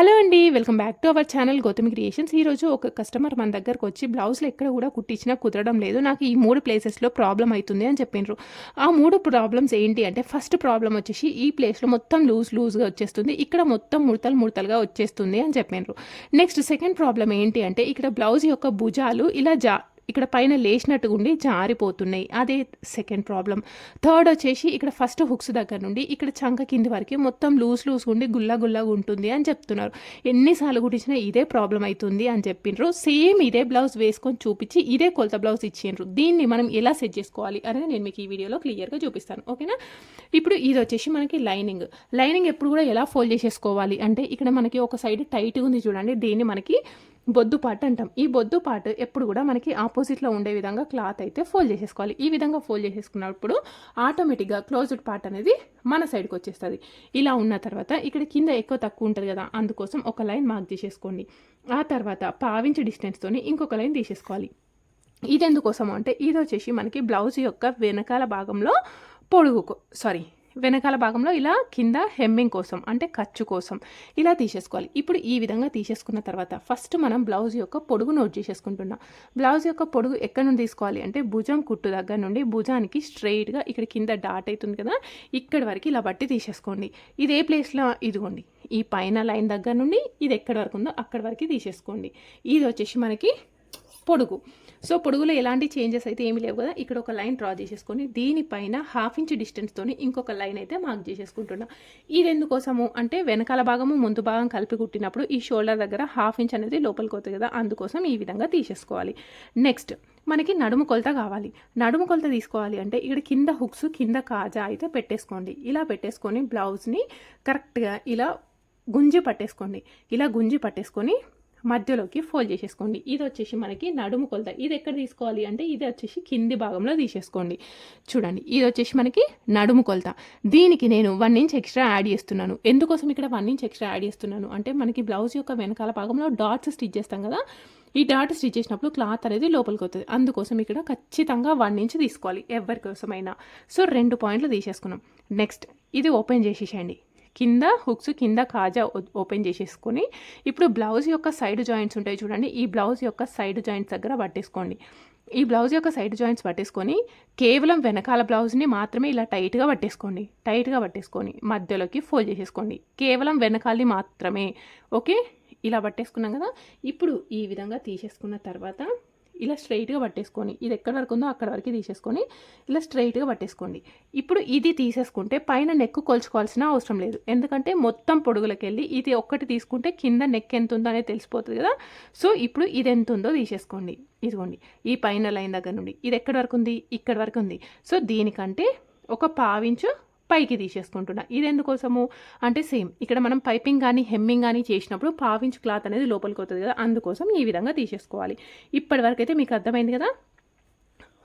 Hello అండి welcome back to our channel Gautami creations. ఈరోజు ఒక కస్టమర్ మన దగ్గరకు వచ్చి బ్లౌజ్లు ఎక్కడ కూడా కుట్టించినా కుదరడం లేదు నాకు ఈ మూడు ప్లేసెస్లో ప్రాబ్లం అవుతుంది అని చెప్పిండ్రు ఆ మూడు ప్రాబ్లమ్స్ ఏంటి అంటే ఫస్ట్ ప్రాబ్లం వచ్చేసి ఈ ప్లేస్లో మొత్తం లూజ్ లూజ్గా వచ్చేస్తుంది ఇక్కడ మొత్తం ముడతలు ముడతలుగా వచ్చేస్తుంది అని చెప్పిండ్రు నెక్స్ట్ సెకండ్ ప్రాబ్లం ఏంటి అంటే ఇక్కడ బ్లౌజ్ యొక్క భుజాలు ఇలా జా ఇక్కడ పైన లేచినట్టుగా ఉండి జారిపోతున్నాయి. అదే సెకండ్ ప్రాబ్లం థర్డ్ వచ్చేసి ఇక్కడ ఫస్ట్ హుక్స్ దగ్గర నుండి ఇక్కడ చంక కింది వరకు మొత్తం లూజ్ లూజ్ ఉండి గుల్ల గుల్లగా ఉంటుంది అని చెప్తున్నారు. ఎన్నిసార్లు కుట్టించినా ఇదే ప్రాబ్లం అవుతుంది అని చెప్పిండ్రు సేమ్ ఇదే బ్లౌజ్ వేసుకొని చూపించి ఇదే కొలత బ్లౌజ్ ఇచ్చిండ్రు. దీన్ని మనం ఎలా సెట్ చేసుకోవాలి అనేది నేను మీకు ఈ వీడియోలో క్లియర్గా చూపిస్తాను. ఓకేనా? ఇప్పుడు ఇది వచ్చేసి మనకి లైనింగ్ లైనింగ్ ఎప్పుడు కూడా ఎలా ఫోల్డ్ చేసేసుకోవాలి? అంటే ఇక్కడ మనకి ఒక సైడ్ టైట్గా ఉంది చూడండి. దీన్ని మనకి బొద్దు అంటాం. ఈ బొద్దు ఎప్పుడు కూడా మనకి ఆపోజిట్లో ఉండే విధంగా క్లాత్ అయితే ఫోల్డ్ చేసేసుకోవాలి. ఈ విధంగా ఫోల్డ్ చేసేసుకున్నప్పుడు ఆటోమేటిక్గా క్లోజ్డ్ పార్ట్ అనేది మన సైడ్కి వచ్చేస్తుంది. ఇలా ఉన్న తర్వాత ఇక్కడ కింద ఎక్కువ తక్కువ ఉంటుంది కదా అందుకోసం ఒక లైన్ మార్క్ చేసేసుకోండి. ఆ తర్వాత పావించి డిస్టెన్స్తోని ఇంకొక లైన్ తీసేసుకోవాలి. ఇది ఎందుకోసం అంటే ఇది వచ్చేసి మనకి బ్లౌజ్ యొక్క వెనకాల భాగంలో పొడుగుకు సారీ వెనకాల భాగంలో ఇలా కింద హెమ్మింగ్ కోసం అంటే ఖర్చు కోసం ఇలా తీసేసుకోవాలి. ఇప్పుడు ఈ విధంగా తీసేసుకున్న తర్వాత ఫస్ట్ మనం బ్లౌజ్ యొక్క పొడుగు నోట్ చేసేసుకుంటున్నాం. బ్లౌజ్ యొక్క పొడుగు ఎక్కడ నుండి తీసుకోవాలి అంటే భుజం కుట్టు దగ్గర నుండి భుజానికి స్ట్రైట్గా ఇక్కడ కింద డాట్ అవుతుంది కదా ఇక్కడి వరకు ఇలా బట్టి తీసేసుకోండి. ఇది ఏ ప్లేస్లో ఇదిగోండి. ఈ పైన లైన్ దగ్గర నుండి ఇది ఎక్కడ వరకు ఉందో అక్కడ వరకు తీసేసుకోండి. ఇది వచ్చేసి మనకి పొడుగు. సో పొడుగులో ఎలాంటి చేంజెస్ అయితే ఏమీ లేవు కదా ఇక్కడ ఒక లైన్ డ్రా చేసేసుకొని దీనిపైన హాఫ్ ఇంచ్ డిస్టెన్స్తోని ఇంకొక లైన్ అయితే మార్క్ చేసేసుకుంటున్నా. ఇది ఎందుకోసము అంటే వెనకాల భాగము ముందు భాగం కలిపి కుట్టినప్పుడు ఈ షోల్డర్ దగ్గర హాఫ్ ఇంచ్ అనేది లోపలికి అవుతుంది కదా అందుకోసం ఈ విధంగా తీసేసుకోవాలి. నెక్స్ట్ మనకి నడుము కొలత కావాలి. నడుము కొలత తీసుకోవాలి అంటే ఇక్కడ కింద హుక్స్ కింద కాజా అయితే పెట్టేసుకోండి. ఇలా పెట్టేసుకొని బ్లౌజ్ని కరెక్ట్గా ఇలా గుంజి పట్టేసుకోండి. ఇలా గుంజి పట్టేసుకొని మధ్యలోకి ఫోల్డ్ చేసేసుకోండి. ఇది వచ్చేసి మనకి నడుము కొలత. ఇది ఎక్కడ తీసుకోవాలి అంటే ఇది వచ్చేసి కింది భాగంలో తీసేసుకోండి. చూడండి. ఇది వచ్చేసి మనకి నడుము కొలత. దీనికి నేను వన్ ఇంచ్ ఎక్స్ట్రా యాడ్ చేస్తున్నాను. ఎందుకోసం ఇక్కడ వన్ ఇంచ్ ఎక్స్ట్రా యాడ్ చేస్తున్నాను? అంటే మనకి బ్లౌజ్ యొక్క వెనకాల భాగంలో డాట్స్ స్టిచ్ చేస్తాం కదా? ఈ డాట్ స్టిచ్ చేసినప్పుడు క్లాత్ అనేది లోపలికి వస్తుంది. అందుకోసం ఇక్కడ ఖచ్చితంగా వన్ ఇంచ్ తీసుకోవాలి. ఎవరి కోసమైనా. సో రెండు పాయింట్లు తీసేసుకున్నాం. నెక్స్ట్ ఇది ఓపెన్ చేసేసేయండి. కింద హుక్స్ కింద కాజా ఓపెన్ చేసేసుకొని ఇప్పుడు బ్లౌజ్ యొక్క సైడ్ జాయింట్స్ ఉంటాయి చూడండి. ఈ బ్లౌజ్ యొక్క సైడ్ జాయింట్స్ దగ్గర పట్టేసుకోండి. ఈ బ్లౌజ్ యొక్క సైడ్ జాయింట్స్ పట్టేసుకొని కేవలం వెనకాల బ్లౌజ్ని మాత్రమే ఇలా టైట్గా పట్టేసుకోండి. టైట్గా పట్టేసుకొని మధ్యలోకి ఫోల్డ్ చేసేసుకోండి. కేవలం వెనకాలని మాత్రమే. ఓకే? ఇలా పట్టేసుకున్నాం కదా? ఇప్పుడు ఈ విధంగా తీసేసుకున్న తర్వాత ఇలా స్ట్రైట్గా పట్టేసుకొని ఇది ఎక్కడ వరకు ఉందో అక్కడ వరకు తీసేసుకొని ఇలా స్ట్రైట్గా పట్టేసుకోండి. ఇప్పుడు ఇది తీసేసుకుంటే పైన నెక్ కొలుచుకోవాల్సిన అవసరం లేదు. ఎందుకంటే మొత్తం పొడుగులకి వెళ్ళి ఇది ఒక్కటి తీసుకుంటే కింద నెక్ ఎంత ఉందో అనేది తెలిసిపోతుంది కదా. సో ఇప్పుడు ఇది ఎంత ఉందో తీసేసుకోండి. ఇదిగోండి. ఈ పైన లైన్ దగ్గర నుండి. ఇది ఎక్కడి వరకు ఉంది? ఇక్కడ వరకు ఉంది. సో దీనికంటే ఒక పావించు పైకి తీసేసుకుంటున్నా. ఇది ఎందుకోసము అంటే సేమ్ ఇక్కడ మనం పైపింగ్ కానీ హెమ్మింగ్ కానీ చేసినప్పుడు పావించ్ క్లాత్ అనేది లోపలికి వస్తుంది కదా అందుకోసం ఈ విధంగా తీసేసుకోవాలి. ఇప్పటి వరకు అయితే మీకు అర్థమైంది కదా?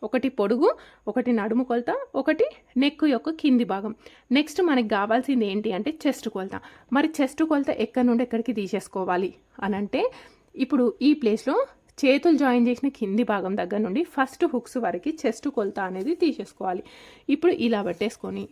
ఒకటి పొడుగు ఒకటి నడుము కొలత ఒకటి నెక్ యొక్క కింది భాగం. నెక్స్ట్ మనకి కావాల్సింది ఏంటి అంటే చెస్ట్ కొలత. మరి చెస్ట్ కొలత ఎక్కడి నుండి ఎక్కడికి తీసేసుకోవాలి? అని అంటే ఇప్పుడు ఈ ప్లేస్లో చేతులు జాయిన్ చేసిన కింది భాగం దగ్గర నుండి ఫస్ట్ హుక్స్ వరకు చెస్ట్ కొలత అనేది తీసేసుకోవాలి. ఇప్పుడు ఇలా పెట్టేసుకొని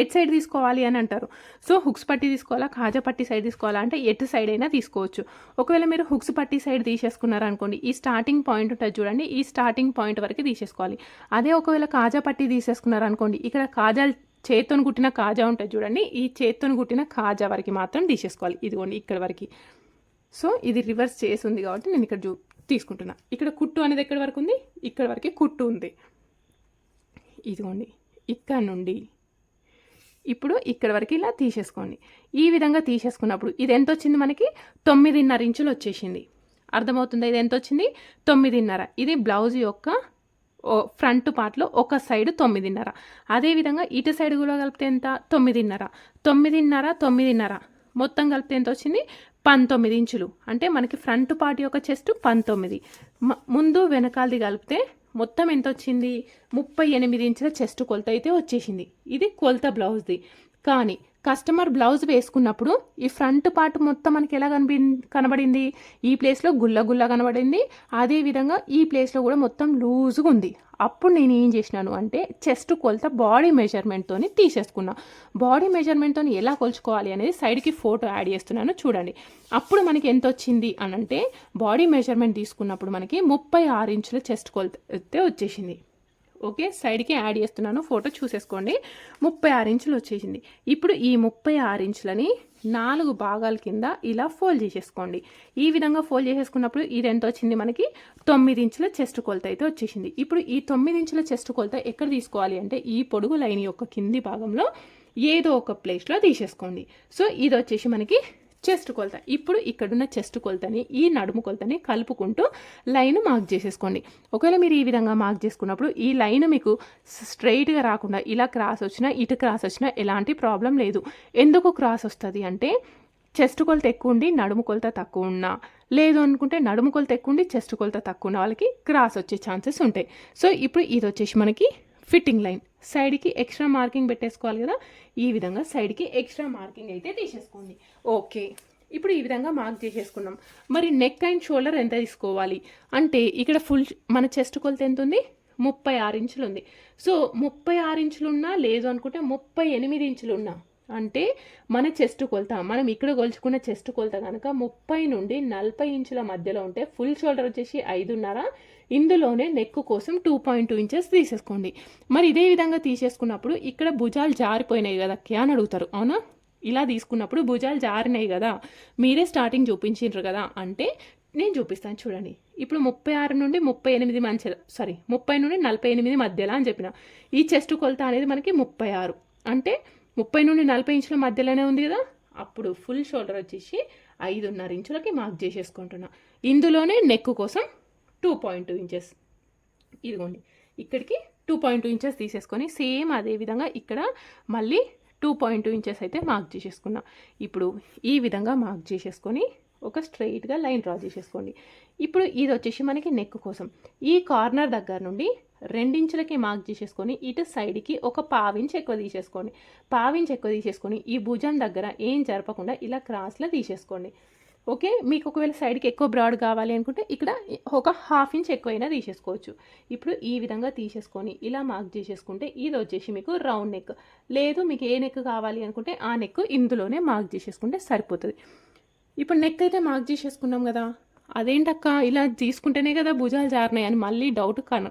ఎట్ సైడ్ తీసుకోవాలి అని అంటారు. సో హుక్స్ పట్టి తీసుకోవాలా? కాజా పట్టి సైడ్ తీసుకోవాలా? అంటే ఎటు సైడ్ అయినా తీసుకోవచ్చు. ఒకవేళ మీరు హుక్స్ పట్టి సైడ్ తీసేసుకున్నారనుకోండి ఈ స్టార్టింగ్ పాయింట్ ఉంటుంది చూడండి ఈ స్టార్టింగ్ పాయింట్ వరకు తీసేసుకోవాలి. అదే ఒకవేళ కాజా పట్టి తీసేసుకున్నారనుకోండి ఇక్కడ కాజా చేత్తోని కుట్టిన కాజా ఉంటుంది చూడండి ఈ చేత్తోని కుట్టిన కాజా వరకు మాత్రం తీసేసుకోవాలి. ఇదిగోండి ఇక్కడ వరకు. సో ఇది రివర్స్ చేసి ఉంది కాబట్టి నేను ఇక్కడ చూ తీసుకుంటున్నా. ఇక్కడ కుట్టు అనేది ఎక్కడి వరకు ఉంది? ఇక్కడ వరకు కుట్టు ఉంది. ఇదిగోండి ఇక్కడ నుండి ఇప్పుడు ఇక్కడ వరకు ఇలా తీసేసుకోండి. ఈ విధంగా తీసేసుకున్నప్పుడు ఇది ఎంత వచ్చింది మనకి? తొమ్మిదిన్నర ఇంచులు వచ్చేసింది. అర్థమవుతుందా? ఇది ఎంత వచ్చింది తొమ్మిదిన్నర. ఇది బ్లౌజ్ యొక్క ఫ్రంట్ పార్ట్లో ఒక సైడ్ తొమ్మిదిన్నర. అదేవిధంగా ఇటు సైడ్ కూడా కలిపితే ఎంత? తొమ్మిదిన్నర. తొమ్మిదిన్నర తొమ్మిదిన్నర. మొత్తం కలిపితే ఎంత వచ్చింది? పంతొమ్మిది ఇంచులు. అంటే మనకి ఫ్రంట్ పార్ట్ యొక్క చెస్ట్ పంతొమ్మిది. ముందు వెనకాలది కలిపితే మొత్తం ఎంత వచ్చింది ముప్పై ఎనిమిది ఇంచుల చెస్ట్ కొలత అయితే వచ్చేసింది. ఇది కొలత బ్లౌజ్ది. కానీ కస్టమర్ బ్లౌజ్ వేసుకున్నప్పుడు ఈ ఫ్రంట్ పార్ట్ మొత్తం మనకి ఎలా కనిపి కనబడింది? ఈ ప్లేస్లో గుల్ల గుల్ల కనబడింది. అదేవిధంగా ఈ ప్లేస్లో కూడా మొత్తం లూజ్గా ఉంది. అప్పుడు నేను ఏం చేసినాను అంటే చెస్ట్ కొలత బాడీ మెజర్మెంట్తో తీసేసుకున్నా. బాడీ మెజర్మెంట్తో ఎలా కొలుచుకోవాలి అనేది సైడ్కి ఫోటో యాడ్ చేస్తున్నాను చూడండి. అప్పుడు మనకి ఎంత వచ్చింది అని అంటే బాడీ మెజర్మెంట్ తీసుకున్నప్పుడు మనకి ముప్పై ఆరు ఇంచుల చెస్ట్ కొలత వచ్చేసింది. ఓకే? సైడ్కి యాడ్ చేస్తున్నాను. ఫోటో చూసేసుకోండి. ముప్పై ఆరు ఇంచులు వచ్చేసింది. ఇప్పుడు ఈ ముప్పై ఆరు ఇంచులని నాలుగు భాగాల కింద ఇలా ఫోల్డ్ చేసేసుకోండి. ఈ విధంగా ఫోల్డ్ చేసేసుకున్నప్పుడు ఇది ఎంత వచ్చింది మనకి తొమ్మిది ఇంచుల చెస్ట్ కొలత అయితే వచ్చేసింది. ఇప్పుడు ఈ తొమ్మిది ఇంచుల చెస్ట్ కొలత ఎక్కడ తీసుకోవాలి అంటే ఈ పొడుగు లైన్ యొక్క కింది భాగంలో ఏదో ఒక ప్లేస్లో తీసేసుకోండి. సో ఇది వచ్చేసి మనకి చెస్ట్ కొలత. ఇప్పుడు ఇక్కడున్న చెస్ట్ కొలతని ఈ నడుము కొలతని కలుపుకుంటూ లైన్ మార్క్ చేసేసుకోండి. ఒకవేళ మీరు ఈ విధంగా మార్క్ చేసుకున్నప్పుడు ఈ లైన్ మీకు స్ట్రైట్గా రాకుండా ఇలా క్రాస్ వచ్చినా ఇటు క్రాస్ వచ్చినా ఎలాంటి ప్రాబ్లం లేదు. ఎందుకు క్రాస్ వస్తుంది అంటే చెస్ట్ కొలత ఎక్కువ ఉండి నడుము కొలత తక్కువ ఉన్నా లేదు అనుకుంటే నడుము కొలత ఎక్కువ ఉండి చెస్ట్ కొలత తక్కువ ఉన్న వాళ్ళకి క్రాస్ వచ్చే ఛాన్సెస్ ఉంటాయి. సో ఇప్పుడు ఇది వచ్చేసి మనకి ఫిట్టింగ్ లైన్. సైడ్కి ఎక్స్ట్రా మార్కింగ్ పెట్టేసుకోవాలి కదా? ఈ విధంగా సైడ్కి ఎక్స్ట్రా మార్కింగ్ అయితే తీసేసుకోండి. ఓకే. ఇప్పుడు ఈ విధంగా మార్క్ చేసేసుకున్నాం మరి నెక్ అండ్ షోల్డర్ ఎంత తీసుకోవాలి? అంటే ఇక్కడ ఫుల్ మన చెస్ట్ కొలత ఎంత ఉంది? ముప్పై ఆరు ఇంచులు ఉంది. సో ముప్పై ఆరు ఇంచులు ఉన్నా లేదు అనుకుంటే ముప్పై ఎనిమిది ఇంచులు ఉన్నా అంటే మన చెస్ట్ కొలత మనం ఇక్కడ కొలుచుకున్న చెస్ట్ కొలత కనుక ముప్పై నుండి నలభై ఇంచుల మధ్యలో ఉంటే ఫుల్ షోల్డర్ వచ్చేసి ఐదున్నర ఇందులోనే నెక్ కోసం టూ పాయింట్ టూ ఇంచెస్ తీసేసుకోండి. మరి ఇదే విధంగా తీసేసుకున్నప్పుడు ఇక్కడ భుజాలు జారిపోయినాయి కదా అక్క అని అడుగుతారు అవునా? ఇలా తీసుకున్నప్పుడు భుజాలు జారినాయి కదా మీరే స్టార్టింగ్ చూపించిండ్రు కదా అంటే నేను చూపిస్తాను చూడండి. ఇప్పుడు ముప్పై ఆరు నుండి ముప్పై ఎనిమిది మంచి సారీ ముప్పై నుండి నలభై ఎనిమిది మధ్యలో అని చెప్పిన. ఈ చెస్ట్ కొలత అనేది మనకి ముప్పై ఆరు అంటే ముప్పై నుండి నలభై ఇంచుల మధ్యలోనే ఉంది కదా? అప్పుడు ఫుల్ షోల్డర్ వచ్చేసి ఐదున్నర ఇంచులకి మార్క్ చేసేసుకుంటున్నా. ఇందులోనే నెక్ కోసం టూ పాయింట్ టూ ఇంచెస్ ఇదిగోండి. ఇక్కడికి టూ పాయింట్ టూ ఇంచెస్ తీసేసుకొని సేమ్ అదే విధంగా ఇక్కడ మళ్ళీ టూ పాయింట్ టూ ఇంచెస్ అయితే మార్క్ చేసేసుకున్నా. ఇప్పుడు ఈ విధంగా మార్క్ చేసేసుకొని ఒక స్ట్రైట్గా లైన్ డ్రా చేసేసుకోండి. ఇప్పుడు ఇది వచ్చేసి మనకి నెక్ కోసం. ఈ కార్నర్ దగ్గర నుండి రెండించులకి మార్క్ చేసేసుకొని ఇటు సైడ్కి ఒక పావించి ఎక్కువ తీసేసుకోండి. పావించి ఎక్కువ తీసేసుకొని ఈ భుజం దగ్గర ఏం జరపకుండా ఇలా క్రాస్లో తీసేసుకోండి. ఓకే? మీకు ఒకవేళ సైడ్కి ఎక్కువ బ్రాడ్ కావాలి అనుకుంటే ఇక్కడ ఒక హాఫ్ ఇంచ్ ఎక్కువైనా తీసేసుకోవచ్చు. ఇప్పుడు ఈ విధంగా తీసేసుకొని ఇలా మార్క్ చేసేసుకుంటే ఇది వచ్చేసి మీకు రౌండ్ నెక్. లేదు మీకు ఏ నెక్ కావాలి అనుకుంటే ఆ నెక్ ఇందులోనే మార్క్ చేసేసుకుంటే సరిపోతుంది. ఇప్పుడు నెక్ అయితే మార్క్ చేసేసుకున్నాం కదా. అదేంటక్క? ఇలా తీసుకుంటేనే కదా భుజాలు జారినాయి అని మళ్ళీ డౌట్ కన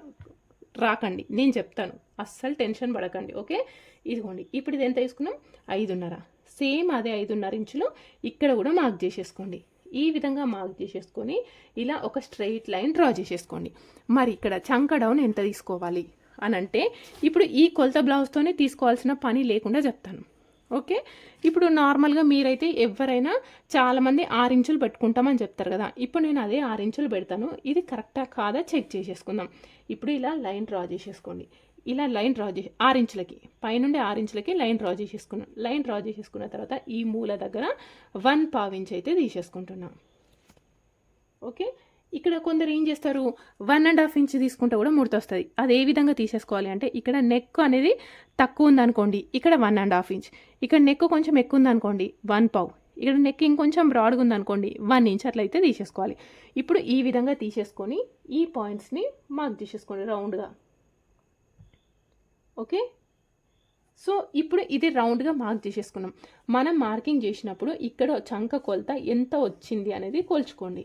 రాకండి. నేను చెప్తాను. అస్సలు టెన్షన్ పడకండి ఓకే? ఇదిగోండి ఇప్పుడు ఇది ఎంత తీసుకున్నాం? ఐదున్నర. సేమ్ అదే ఐదున్నర ఇంచులు ఇక్కడ కూడా మార్క్ చేసేసుకోండి. ఈ విధంగా మార్క్ చేసేసుకొని ఇలా ఒక స్ట్రైట్ లైన్ డ్రా చేసేసుకోండి. మరి ఇక్కడ చంక డౌన్ ఎంత తీసుకోవాలి? అని అంటే ఇప్పుడు ఈ కొలత బ్లౌజ్తోనే తీసుకోవాల్సిన పని లేకుండా చెప్తాను. ఓకే? ఇప్పుడు నార్మల్గా మీరైతే ఎవరైనా చాలామంది ఆరు ఇంచులు పెట్టుకుంటామని చెప్తారు కదా. ఇప్పుడు నేను అదే ఆరు ఇంచులు పెడతాను. ఇది కరెక్టా కాదా చెక్ చేసేసుకుందాం. ఇప్పుడు ఇలా లైన్ డ్రా చేసేసుకోండి. ఇలా లైన్ డ్రా చేసి ఆరు ఇంచులకి పైనుండి ఆరు ఇంచులకి లైన్ డ్రా చేసేసుకున్నాం. లైన్ డ్రా చేసేసుకున్న తర్వాత ఈ మూల దగ్గర వన్ పావు అయితే తీసేసుకుంటున్నాం. ఓకే? ఇక్కడ కొందరు ఏం చేస్తారు? వన్ అండ్ హాఫ్ ఇంచ్ తీసుకుంటే కూడా ముడత వస్తుంది. అది ఏ విధంగా తీసేసుకోవాలి అంటే ఇక్కడ నెక్ అనేది తక్కువ ఉందనుకోండి ఇక్కడ వన్ అండ్ హాఫ్ ఇంచ్ ఇక్కడ నెక్ కొంచెం ఎక్కువ ఉందనుకోండి వన్ పావు. ఇక్కడ నెక్ ఇంకొంచెం బ్రాడ్గా ఉందనుకోండి వన్ ఇంచ్ అట్లయితే తీసేసుకోవాలి. ఇప్పుడు ఈ విధంగా తీసేసుకొని ఈ పాయింట్స్ని మార్క్ చేసేసుకోండి రౌండ్గా ఓకే? సో ఇప్పుడు ఇది రౌండ్గా మార్క్ చేసేసుకున్నాం. మనం మార్కింగ్ చేసినప్పుడు ఇక్కడ చంక కొలత ఎంత వచ్చింది అనేది కొలుచుకోండి.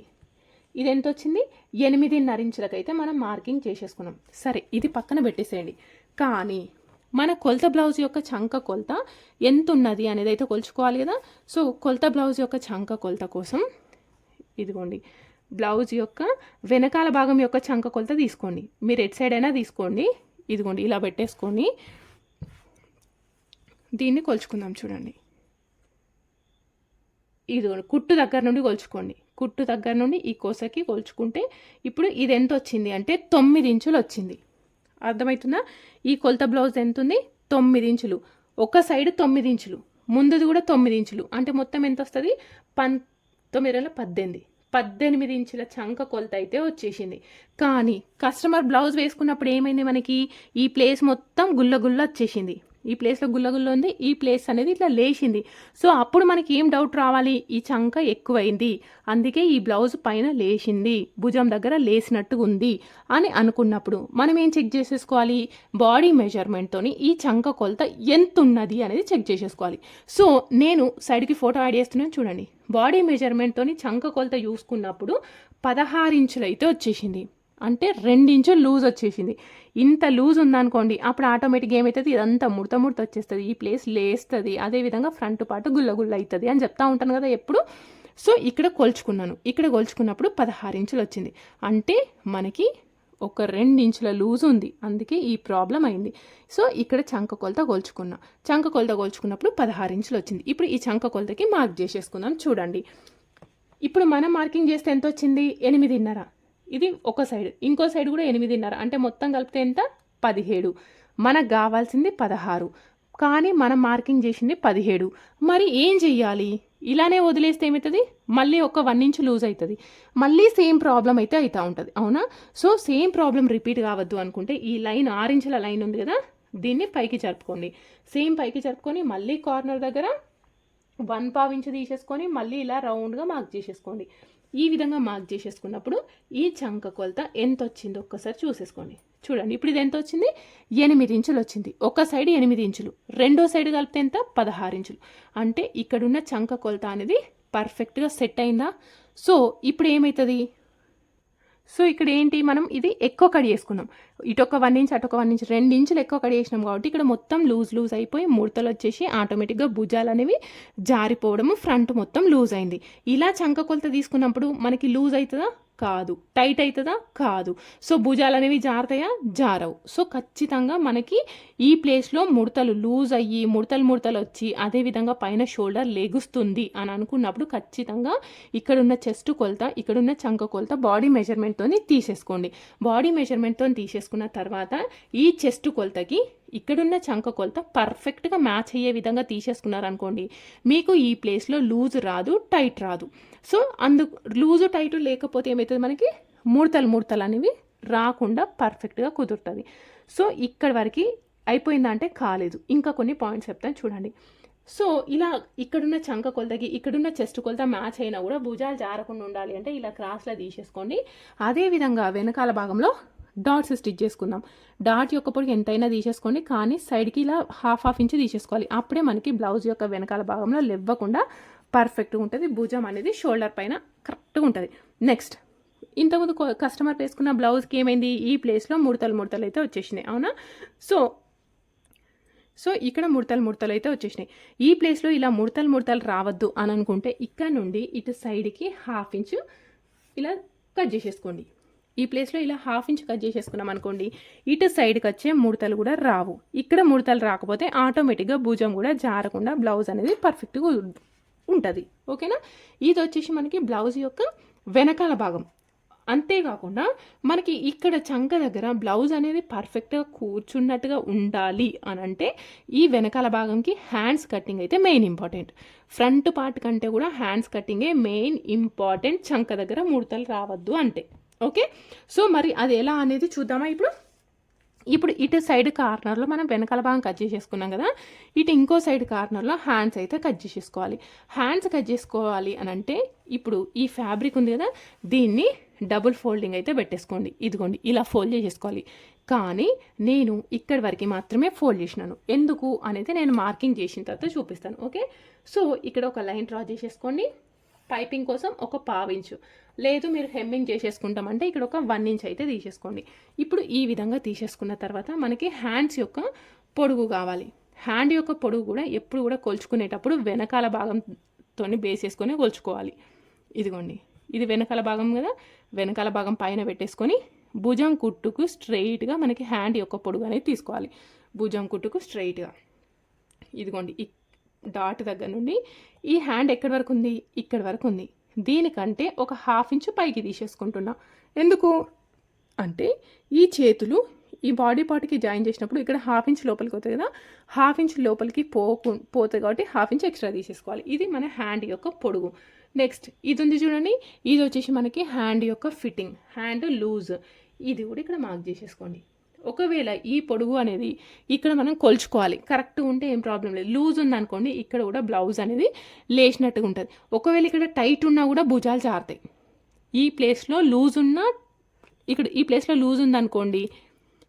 ఇది ఎంత వచ్చింది ఎనిమిదిన్నర ఇంచులకైతే మనం మార్కింగ్ చేసేసుకున్నాం. సరే ఇది పక్కన పెట్టేసేయండి. కానీ మన కొలత బ్లౌజ్ యొక్క చంక కొలత ఎంత ఉన్నది అనేది అయితే కొలుచుకోవాలి కదా? సో కొలత బ్లౌజ్ యొక్క చంక కొలత కోసం ఇదిగోండి. బ్లౌజ్ యొక్క వెనకాల భాగం యొక్క చంక కొలత తీసుకోండి. మీరు ఎట్ సైడ్ అయినా తీసుకోండి. ఇదిగోండి ఇలా పెట్టేసుకొని దీన్ని కొలుచుకుందాం చూడండి. ఇదిగోండి కుట్టు దగ్గర నుండి కొలుచుకోండి. కుట్టు దగ్గర నుండి ఈ కోసకి కొలుచుకుంటే ఇప్పుడు ఇది ఎంత వచ్చింది అంటే తొమ్మిది ఇంచులు వచ్చింది. అర్థమవుతుందా? ఈ కొలత బ్లౌజ్ ఎంత ఉంది తొమ్మిది ఇంచులు. ఒక సైడ్ తొమ్మిది ఇంచులు. ముందుది కూడా తొమ్మిది ఇంచులు. అంటే మొత్తం ఎంత వస్తుంది? పం తొమ్మిది వేల పద్దెనిమిది. పద్దెనిమిది ఇంచుల చంక కొలత అయితే వచ్చేసింది. కానీ కస్టమర్ బ్లౌజ్ వేసుకున్నప్పుడు ఏమైంది మనకి? ఈ ప్లేస్ మొత్తం గుల్ల గుల్ల వచ్చేసింది. ఈ ప్లేస్లో గుల్లగుల్ల ఉంది ఈ ప్లేస్ అనేది ఇట్లా లేచింది. సో అప్పుడు మనకి ఏం డౌట్ రావాలి? ఈ చంక ఎక్కువైంది. అందుకే ఈ బ్లౌజ్ పైన లేచింది. భుజం దగ్గర లేసినట్టుగా ఉంది అని అనుకున్నప్పుడు మనం ఏం చెక్ చేసేసుకోవాలి? బాడీ మెజర్మెంట్తోని ఈ చంక కొలత ఎంత ఉన్నది అనేది చెక్ చేసేసుకోవాలి. సో నేను సైడ్కి ఫోటో యాడ్ చేస్తున్నాను చూడండి. బాడీ మెజర్మెంట్తోని చంక కొలత చూసుకున్నప్పుడు పదహారు ఇంచులు అయితే వచ్చేసింది. అంటే రెండించులు లూజ్ వచ్చేసింది. ఇంత లూజ్ ఉందనుకోండి అప్పుడు ఆటోమేటిక్గా ఏమవుతుంది ఇదంతా ముడత ముడత వచ్చేస్తుంది. ఈ ప్లేస్ లేస్తుంది. అదేవిధంగా ఫ్రంట్ పాటు గుల్ల గుల్ల అవుతుంది అని చెప్తా ఉంటాను కదా ఎప్పుడు. సో ఇక్కడ కొలుచుకున్నాను. ఇక్కడ కొలుచుకున్నప్పుడు పదహారు ఇంచులు వచ్చింది. అంటే మనకి ఒక రెండు ఇంచుల లూజ్ ఉంది. అందుకే ఈ ప్రాబ్లం అయింది. సో ఇక్కడ చంక కొలత కొల్చుకున్నా. చంక కొలత కొలుచుకున్నప్పుడు పదహారు ఇంచులు వచ్చింది. ఇప్పుడు ఈ చంక కొలతకి మార్క్ చేసేసుకుందాం చూడండి. ఇప్పుడు మనం మార్కింగ్ చేస్తే ఎంత వచ్చింది? ఎనిమిదిన్నర. ఇది ఒక సైడ్. ఇంకో సైడ్ కూడా ఎనిమిదిన్నర. అంటే మొత్తం కలిపితే ఎంత? పదిహేడు. మనకు కావాల్సింది పదహారు. కానీ మనం మార్కింగ్ చేసింది పదిహేడు. మరి ఏం చెయ్యాలి? ఇలానే వదిలేస్తే ఏమవుతుంది? మళ్ళీ ఒక వన్ ఇంచ్ లూజ్ అవుతుంది. మళ్ళీ సేమ్ ప్రాబ్లం అయితే అవుతూ ఉంటుంది. అవునా? సో సేమ్ ప్రాబ్లం రిపీట్ కావద్దు అనుకుంటే ఈ లైన్ ఆరు ఇంచుల లైన్ ఉంది కదా దీన్ని పైకి జరుపుకోండి. సేమ్ పైకి జరుపుకొని మళ్ళీ కార్నర్ దగ్గర వన్ పావు తీసేసుకొని మళ్ళీ ఇలా రౌండ్గా మార్క్ చేసేసుకోండి. ఈ విధంగా మార్క్ చేసేసుకున్నప్పుడు ఈ చంక కొలత ఎంత వచ్చిందో ఒక్కసారి చూసేసుకోండి. చూడండి ఇప్పుడు ఇది ఎంత వచ్చింది ఎనిమిది ఇంచులు వచ్చింది. ఒక సైడ్ ఎనిమిది ఇంచులు. రెండో సైడ్ కలిపితే ఎంత? పదహారు ఇంచులు. అంటే ఇక్కడున్న చంక కొలత అనేది పర్ఫెక్ట్గా సెట్ అయిందా? సో ఇప్పుడు ఏమవుతుంది సో ఇక్కడ ఏంటి మనం ఇది ఎక్కువ కడి చేసుకున్నాం. ఇటొక వన్ ఇంచ్ అటొక వన్ ఇంచ్ రెండు ఇంచులు ఎక్కువ కడి చేసినాం కాబట్టి ఇక్కడ మొత్తం లూజ్ లూజ్ అయిపోయి ముడతలు వచ్చేసి ఆటోమేటిక్గా భుజాలు అనేవి జారిపోవడము ఫ్రంట్ మొత్తం లూజ్ అయింది. ఇలా చంక కొలత తీసుకున్నప్పుడు మనకి లూజ్ అవుతుందా? కాదు. టైట్ అవుతుందా కాదు. సో భుజాలు అనేవి జారుతాయా? జారవు. సో ఖచ్చితంగా మనకి ఈ ప్లేస్లో ముడతలు లూజ్ అయ్యి ముడతలు ముడతలు వచ్చి అదేవిధంగా పైన షోల్డర్ లెగుస్తుంది అని అనుకున్నప్పుడు ఖచ్చితంగా ఇక్కడున్న చెస్ట్ కొలత ఇక్కడున్న చంక కొలత బాడీ మెజర్మెంట్తో తీసేసుకోండి. బాడీ మెజర్మెంట్తో తీసేసుకున్న తర్వాత ఈ చెస్ట్ కొలతకి ఇక్కడున్న చంక కొలత పర్ఫెక్ట్గా మ్యాచ్ అయ్యే విధంగా తీసేసుకున్నారనుకోండి మీకు ఈ ప్లేస్లో లూజ్ రాదు టైట్ రాదు. సో అందు లూజు టైట్ లేకపోతే ఏమవుతుంది మనకి? ముడతలు ముడతలు అనేవి రాకుండా పర్ఫెక్ట్గా కుదురుతుంది. సో ఇక్కడ వరకు అయిపోయిందంటే కాలేదు. ఇంకా కొన్ని పాయింట్స్ చెప్తాను చూడండి. సో ఇలా ఇక్కడున్న చంక కొలతకి ఇక్కడున్న చెస్ట్ కొలత మ్యాచ్ అయినా కూడా భుజాలు జారకుండా ఉండాలి అంటే ఇలా క్రాస్లో తీసేసుకోండి. అదేవిధంగా వెనకాల భాగంలో డాట్స్ స్టిచ్ చేసుకుందాం. డాట్ యొక్క పొడి ఎంతైనా తీసేసుకోండి. కానీ సైడ్కి ఇలా హాఫ్ హాఫ్ ఇంచ్ తీసేసుకోవాలి. అప్పుడే మనకి బ్లౌజ్ యొక్క వెనకాల భాగంలో లెవ్వకుండా పర్ఫెక్ట్గా ఉంటుంది. భుజం అనేది షోల్డర్ పైన కరెక్ట్గా ఉంటుంది. నెక్స్ట్ ఇంతకుముందు కస్టమర్ వేసుకున్న బ్లౌజ్కి ఏమైంది? ఈ ప్లేస్లో ముడతలు ముడతలు అయితే వచ్చేసినాయి. అవునా? సో సో ఇక్కడ ముడతలు ముడతలు అయితే వచ్చేసినాయి. ఈ ప్లేస్లో ఇలా ముడతలు ముడతలు రావద్దు అని అనుకుంటే ఇక్కడ నుండి ఇటు సైడ్కి హాఫ్ ఇంచు ఇలా కట్ చేసేసుకోండి. ఈ ప్లేస్లో ఇలా హాఫ్ ఇంచ్ కట్ చేసేసుకున్నాం అనుకోండి ఇటు సైడ్కి వచ్చే ముడతలు కూడా రావు. ఇక్కడ ముడతలు రాకపోతే ఆటోమేటిక్గా భుజం కూడా జారకుండా బ్లౌజ్ అనేది పర్ఫెక్ట్గా ఉంటుంది. ఓకేనా ఇది వచ్చేసి మనకి బ్లౌజ్ యొక్క వెనకాల భాగం. అంతేకాకుండా మనకి ఇక్కడ చంక దగ్గర బ్లౌజ్ అనేది పర్ఫెక్ట్గా కూర్చున్నట్టుగా ఉండాలి అని అంటే ఈ వెనకాల భాగంకి హ్యాండ్స్ కటింగ్ అయితే మెయిన్ ఇంపార్టెంట్ ఫ్రంట్ పార్ట్ కంటే కూడా హ్యాండ్స్ కటింగే మెయిన్ ఇంపార్టెంట్ చంక దగ్గర ముడతలు రావద్దు అంటే. ఓకే? సో మరి అది ఎలా అనేది చూద్దామా ఇప్పుడు? ఇప్పుడు ఇటు సైడ్ కార్నర్లో మనం వెనకాల భాగం కట్ చేసేసుకున్నాం కదా ఇటు ఇంకో సైడ్ కార్నర్లో హ్యాండ్స్ అయితే కట్ చేసేసుకోవాలి. హ్యాండ్స్ కట్ చేసుకోవాలి అని అంటే ఇప్పుడు ఈ ఫ్యాబ్రిక్ ఉంది కదా దీన్ని డబుల్ ఫోల్డింగ్ అయితే పెట్టేసుకోండి. ఇదిగోండి ఇలా ఫోల్డ్ చేసేసుకోవాలి. కానీ నేను ఇక్కడి వరకు మాత్రమే ఫోల్డ్ చేసినాను. ఎందుకు అనేది నేను మార్కింగ్ చేసిన తర్వాత చూపిస్తాను. ఓకే? సో ఇక్కడ ఒక లైన్ డ్రా చేసేసుకోండి. పైపింగ్ కోసం ఒక పావించు లేదు మీరు హెమ్మింగ్ చేసేసుకుంటామంటే ఇక్కడ ఒక వన్ ఇంచ్ అయితే తీసేసుకోండి. ఇప్పుడు ఈ విధంగా తీసేసుకున్న తర్వాత మనకి హ్యాండ్స్ యొక్క పొడుగు కావాలి. హ్యాండ్ యొక్క పొడుగు కూడా ఎప్పుడు కూడా కొలుచుకునేటప్పుడు వెనకాల భాగంతో బేస్ చేసుకొని కొలుచుకోవాలి. ఇదిగోండి. ఇది వెనకాల భాగం కదా? వెనకాల భాగం పైన పెట్టేసుకొని భుజం కుట్టుకు స్ట్రైట్గా మనకి హ్యాండ్ యొక్క పొడుగు అనేది తీసుకోవాలి. భుజం కుట్టుకు స్ట్రైట్గా ఇదిగోండి. డాట్ దగ్గర నుండి ఈ హ్యాండ్ ఎక్కడి వరకు ఉంది? ఇక్కడి వరకు ఉంది. దీనికంటే ఒక హాఫ్ ఇంచు పైకి తీసేసుకుంటున్నా. ఎందుకు? అంటే ఈ చేతులు ఈ బాడీ పార్ట్కి జాయిన్ చేసినప్పుడు ఇక్కడ హాఫ్ ఇంచ్ లోపలికి అవుతుంది కదా హాఫ్ ఇంచ్ లోపలికి పోకు పోతుంది కాబట్టి హాఫ్ ఇంచ్ ఎక్స్ట్రా తీసేసుకోవాలి. ఇది మన హ్యాండ్ యొక్క పొడుగు. నెక్స్ట్ ఇది ఉంది చూడండి. ఇది వచ్చేసి మనకి హ్యాండ్ యొక్క ఫిట్టింగ్. Hand loose. ఇది కూడా ఇక్కడ మార్క్ చేసేసుకోండి. ఒకవేళ ఈ పొడుగు అనేది ఇక్కడ మనం కొలుచుకోవాలి. కరెక్ట్ ఉంటే ఏం ప్రాబ్లం లేదు. లూజ్ ఉందనుకోండి ఇక్కడ కూడా బ్లౌజ్ అనేది లేచినట్టుగా ఉంటుంది. ఒకవేళ ఇక్కడ టైట్ ఉన్నా కూడా భుజాలు జారుతాయి. ఈ ప్లేస్లో లూజ్ ఉన్నా ఇక్కడ ఈ ప్లేస్లో లూజ్ ఉందనుకోండి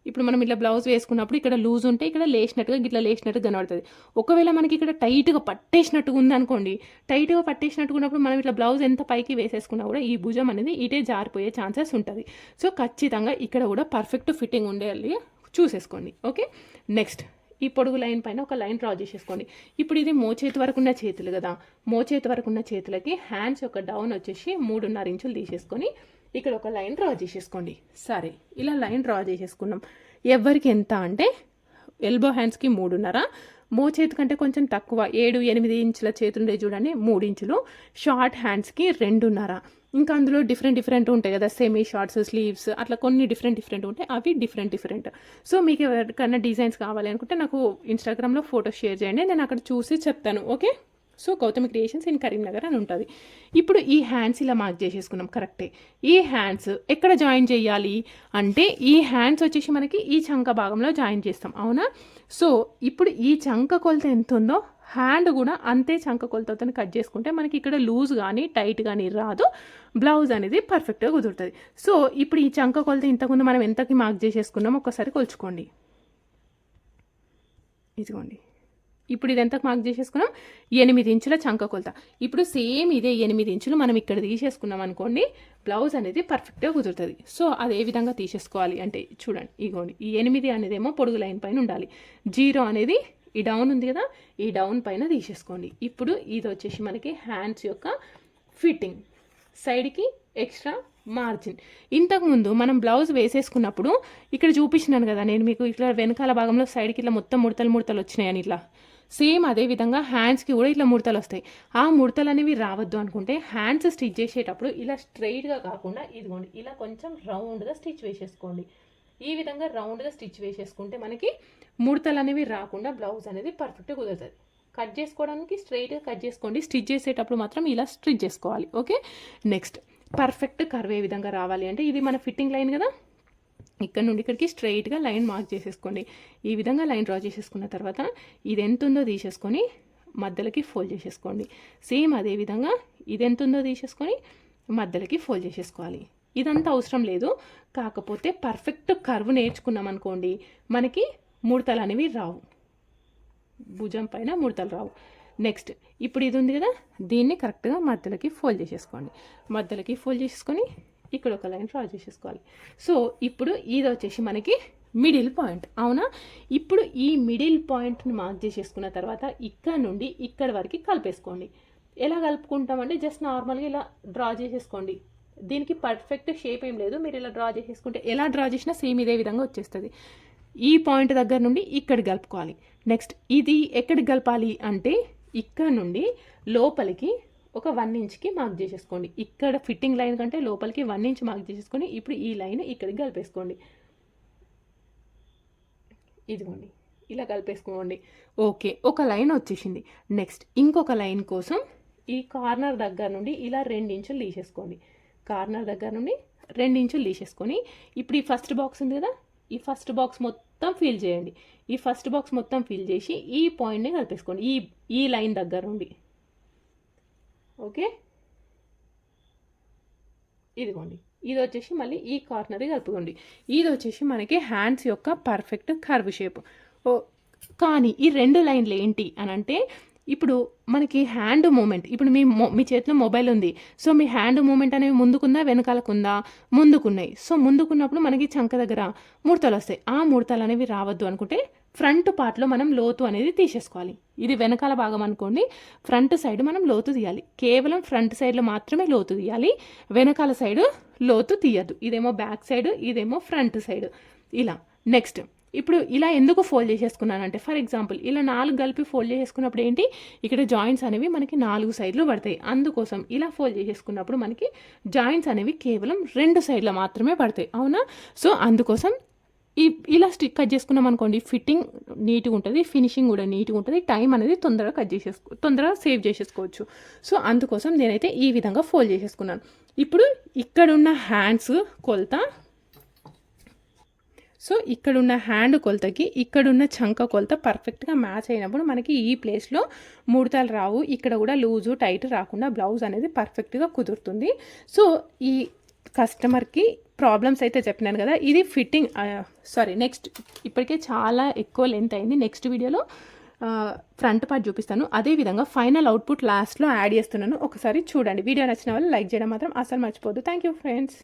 ఇప్పుడు మనం ఇట్లా బ్లౌజ్ వేసుకున్నప్పుడు ఇక్కడ లూజ్ ఉంటే ఇక్కడ లేచినట్టుగా ఇట్లా లేచినట్టుగా కనబడుతుంది. ఒకవేళ మనకి ఇక్కడ టైట్గా పట్టేసినట్టుగా ఉందనుకోండి టైట్గా పట్టేసినట్టుగా ఉన్నప్పుడు మనం ఇట్లా బ్లౌజ్ ఎంత పైకి వేసేసుకున్నా కూడా ఈ భుజం అనేది ఇటే జారిపోయే ఛాన్సెస్ ఉంటుంది. సో ఖచ్చితంగా ఇక్కడ కూడా పర్ఫెక్ట్ ఫిట్టింగ్ ఉండేది చూసేసుకోండి. ఓకే నెక్స్ట్ ఈ పొడుగు లైన్ పైన ఒక లైన్ డ్రా చేసేసుకోండి. ఇప్పుడు ఇది మోచేతి వరకు ఉన్న చేతులు కదా మోచేతి వరకు ఉన్న చేతులకి హ్యాండ్స్ యొక్క డౌన్ వచ్చేసి మూడున్నర ఇంచులు తీసేసుకొని ఇక్కడ ఒక లైన్ డ్రా చేసేసుకోండి. సరే ఇలా లైన్ డ్రా చేసేసుకున్నాం. ఎవరికి ఎంత అంటే ఎల్బో హ్యాండ్స్కి మూడున్నర. మోచేతి కంటే కొంచెం తక్కువ ఏడు ఎనిమిది ఇంచుల చేతుండే చూడండి మూడు ఇంచులు. షార్ట్ హ్యాండ్స్కి రెండున్నర. ఇంకా అందులో డిఫరెంట్ డిఫరెంట్ ఉంటాయి కదా సెమీ షార్ట్స్ స్లీవ్స్ అట్లా కొన్ని డిఫరెంట్ డిఫరెంట్ ఉంటాయి. అవి డిఫరెంట్ డిఫరెంట్ సో మీకు ఎవరికైనా డిజైన్స్ కావాలి అనుకుంటే నాకు ఇన్స్టాగ్రామ్లో ఫోటో షేర్ చేయండి నేను అక్కడ చూసి చెప్తాను. Okay so Gautami creations in Karimnagar అని ఉంటుంది. ఇప్పుడు ఈ హ్యాండ్స్ ఇలా మార్క్ చేసేసుకున్నాం కరెక్టే. ఈ హ్యాండ్స్ ఎక్కడ జాయిన్ చేయాలి అంటే ఈ హ్యాండ్స్ వచ్చేసి మనకి ఈ చంక భాగంలో జాయిన్ చేస్తాం అవునా? సో ఇప్పుడు ఈ చంక కొలత ఎంత ఉందో హ్యాండ్ కూడా అంతే చంక కొలతతో కట్ చేసుకుంటే మనకి ఇక్కడ లూజ్ కానీ టైట్ కానీ రాదు. బ్లౌజ్ అనేది పర్ఫెక్ట్గా కుదురుతుంది. సో ఇప్పుడు ఈ చంక కొలత ఇంతకుముందు మనం ఎంతకి మార్క్ చేసేసుకున్నాం ఒకసారి కొలుచుకోండి. ఇదిగోండి. ఇప్పుడు ఇది ఎంతకు మార్క్ చేసేసుకున్నాం? ఎనిమిది ఇంచుల చంక కొలత. ఇప్పుడు సేమ్ ఇదే ఎనిమిది ఇంచులు మనం ఇక్కడ తీసేసుకున్నాం అనుకోండి బ్లౌజ్ అనేది పర్ఫెక్ట్గా కుదురుతుంది. సో అది ఏ విధంగా తీసేసుకోవాలి అంటే చూడండి ఇగోండి. ఈ ఎనిమిది అనేది ఏమో పొడుగు లైన్ పైన ఉండాలి. జీరో అనేది ఈ డౌన్ ఉంది కదా ఈ డౌన్ పైన తీసేసుకోండి. ఇప్పుడు ఇది వచ్చేసి మనకి హ్యాండ్స్ యొక్క ఫిట్టింగ్ సైడ్కి ఎక్స్ట్రా మార్జిన్ ఇంతకుముందు మనం బ్లౌజ్ వేసేసుకున్నప్పుడు ఇక్కడ చూపించినాను కదా నేను మీకు ఇట్లా వెనకాల భాగంలో సైడ్కి ఇట్లా మొత్తం ముడతలు ముడతలు వచ్చినాయని ఇట్లా. సేమ్ అదే విధంగా హ్యాండ్స్కి కూడా ఇట్లా ముడతలు వస్తాయి. ఆ ముడతలు అనేవి రావద్దు అనుకుంటే హ్యాండ్స్ స్టిచ్ చేసేటప్పుడు ఇలా స్ట్రైట్గా కాకుండా ఇదిగోండి ఇలా కొంచెం రౌండ్గా స్టిచ్ వేసేసుకోండి. ఈ విధంగా రౌండ్గా స్టిచ్ వేసేసుకుంటే మనకి ముడతలు అనేవి రాకుండా బ్లౌజ్ అనేది పర్ఫెక్ట్గా కుదురుతుంది. కట్ చేసుకోవడానికి స్ట్రైట్గా కట్ చేసుకోండి. స్టిచ్ చేసేటప్పుడు మాత్రం ఇలా స్టిచ్ చేసుకోవాలి. ఓకే నెక్స్ట్ పర్ఫెక్ట్ కర్వ్ ఏ విధంగా రావాలి అంటే ఇది మన ఫిట్టింగ్ లైన్ కదా? ఇక్కడ నుండి ఇక్కడికి స్ట్రైట్గా లైన్ మార్క్ చేసేసుకోండి. ఈ విధంగా లైన్ డ్రా చేసేసుకున్న తర్వాత ఇది ఎంత ఉందో తీసేసుకొని మధ్యలోకి ఫోల్డ్ చేసేసుకోండి. సేమ్ అదే విధంగా ఇది ఎంత ఉందో తీసేసుకొని మధ్యలోకి ఫోల్డ్ చేసేసుకోవాలి. ఇదంతా అవసరం లేదు. కాకపోతే పర్ఫెక్ట్ కర్వ్ నేర్చుకున్నాం అనుకోండి మనకి ముడతలు అనేవి రావు. భుజం పైన ముడతలు రావు. నెక్స్ట్ ఇప్పుడు ఇది ఉంది కదా దీన్ని కరెక్ట్గా మధ్యలోకి ఫోల్డ్ చేసేసుకోండి. మధ్యలోకి ఫోల్డ్ చేసేసుకొని ఇక్కడ ఒక లైన్ డ్రా చేసేసుకోవాలి. సో ఇప్పుడు ఇది వచ్చేసి మనకి మిడిల్ పాయింట్ అవునా? ఇప్పుడు ఈ మిడిల్ పాయింట్ని మార్క్ చేసేసుకున్న తర్వాత ఇక్కడ నుండి ఇక్కడ వరకు కలిపేసుకోండి. ఎలా కలుపుకుంటామంటే జస్ట్ నార్మల్గా ఇలా డ్రా చేసేసుకోండి. దీనికి పర్ఫెక్ట్ షేప్ ఏం లేదు. మీరు ఇలా డ్రా చేసేసుకుంటే ఎలా డ్రా చేసినా సేమ్ ఇదే విధంగా వచ్చేస్తుంది. ఈ పాయింట్ దగ్గర నుండి ఇక్కడ కలుపుకోవాలి. నెక్స్ట్ ఇది ఎక్కడ కలపాలి అంటే ఇక్కడ నుండి లోపలికి ఒక వన్ ఇంచ్కి మార్క్ చేసేసుకోండి. ఇక్కడ ఫిట్టింగ్ లైన్ కంటే లోపలికి వన్ ఇంచ్ మార్క్ చేసేసుకొని ఇప్పుడు ఈ లైన్ ఇక్కడికి కలిపేసుకోండి. ఇదిగోండి. ఇలా కలిపేసుకోండి. ఓకే ఒక లైన్ వచ్చేసింది. నెక్స్ట్ ఇంకొక లైన్ కోసం ఈ కార్నర్ దగ్గర నుండి ఇలా రెండు ఇంచులు తీసేసుకోండి. కార్నర్ దగ్గర నుండి రెండు ఇంచులు తీసేసుకొని ఇప్పుడు ఈ ఫస్ట్ బాక్స్ ఉంది కదా ఈ ఫస్ట్ బాక్స్ మొత్తం ఫిల్ చేయండి. ఈ ఫస్ట్ బాక్స్ మొత్తం ఫిల్ చేసి ఈ పాయింట్ని కలిపేసుకోండి. ఈ ఈ లైన్ దగ్గర నుండి. ఓకే? ఇదిగోండి. ఇది వచ్చేసి మళ్ళీ ఈ కార్నర్ కలుపుకోండి. ఇది వచ్చేసి మనకి హ్యాండ్స్ యొక్క పర్ఫెక్ట్ కర్వ్ షేప్. ఓ కానీ ఈ రెండు లైన్లు ఏంటి అని అంటే ఇప్పుడు మనకి హ్యాండ్ మూమెంట్ ఇప్పుడు మీ మొ మీ చేతిలో మొబైల్ ఉంది. సో మీ హ్యాండ్ మూమెంట్ అనేవి ముందుకుందా వెనకాలకుందా ముందుకున్నాయి. సో ముందుకున్నప్పుడు మనకి చంక దగ్గర ముడతలు వస్తాయి. ఆ ముడతలు అనేవి రావద్దు అనుకుంటే ఫ్రంట్ పార్ట్లో మనం లోతు అనేది తీసేసుకోవాలి. ఇది వెనకాల భాగం అనుకోండి ఫ్రంట్ సైడ్ మనం లోతు తీయాలి. కేవలం ఫ్రంట్ సైడ్లో మాత్రమే లోతు తీయాలి వెనకాల సైడ్ లోతు తీయద్దు. ఇదేమో బ్యాక్ సైడ్ ఇదేమో ఫ్రంట్ సైడ్. ఇలా నెక్స్ట్. ఇప్పుడు ఇలా ఎందుకు ఫోల్డ్ చేసేసుకున్నానంటే ఫర్ ఎగ్జాంపుల్ ఇలా నాలుగు కలిపి ఫోల్డ్ చేసేసుకున్నప్పుడు ఏంటి? ఇక్కడ జాయింట్స్ అనేవి మనకి నాలుగు సైడ్లు పడతాయి. అందుకోసం ఇలా ఫోల్డ్ చేసేసుకున్నప్పుడు మనకి జాయింట్స్ అనేవి కేవలం రెండు సైడ్ల మాత్రమే పడతాయి. అవునా? సో అందుకోసం ఈ ఇలా స్టిక్ కట్ చేసుకున్నాం అనుకోండి ఫిట్టింగ్ నీట్గా ఉంటుంది ఫినిషింగ్ కూడా నీట్గా ఉంటుంది టైం అనేది తొందరగా కట్ చేసేసుకో తొందరగా సేవ్ చేసేసుకోవచ్చు. సో అందుకోసం నేనైతే ఈ విధంగా ఫోల్డ్ చేసేసుకున్నాను. ఇప్పుడు ఇక్కడున్న హ్యాండ్స్ కొలత. సో ఇక్కడున్న హ్యాండ్ కొలతకి ఇక్కడున్న చంక కొలత పర్ఫెక్ట్గా మ్యాచ్ అయినప్పుడు మనకి ఈ ప్లేస్లో ముడతలు రావు ఇక్కడ కూడా లూజు టైట్ రాకుండా బ్లౌజ్ అనేది పర్ఫెక్ట్గా కుదురుతుంది. సో ఈ కస్టమర్కి ప్రాబ్లమ్స్ అయితే చెప్పినాను కదా ఇది ఫిట్టింగ్ సారీ నెక్స్ట్ ఇప్పటికే చాలా ఎక్కువ లెంత్ అయింది. నెక్స్ట్ వీడియోలో ఫ్రంట్ పార్ట్ చూపిస్తాను. అదేవిధంగా ఫైనల్ అవుట్పుట్ లాస్ట్లో యాడ్ చేస్తున్నాను. ఒకసారి చూడండి. వీడియో నచ్చిన వాళ్ళు లైక్ చేయడం మాత్రం అసలు మర్చిపోద్దు థ్యాంక్ యూ ఫ్రెండ్స్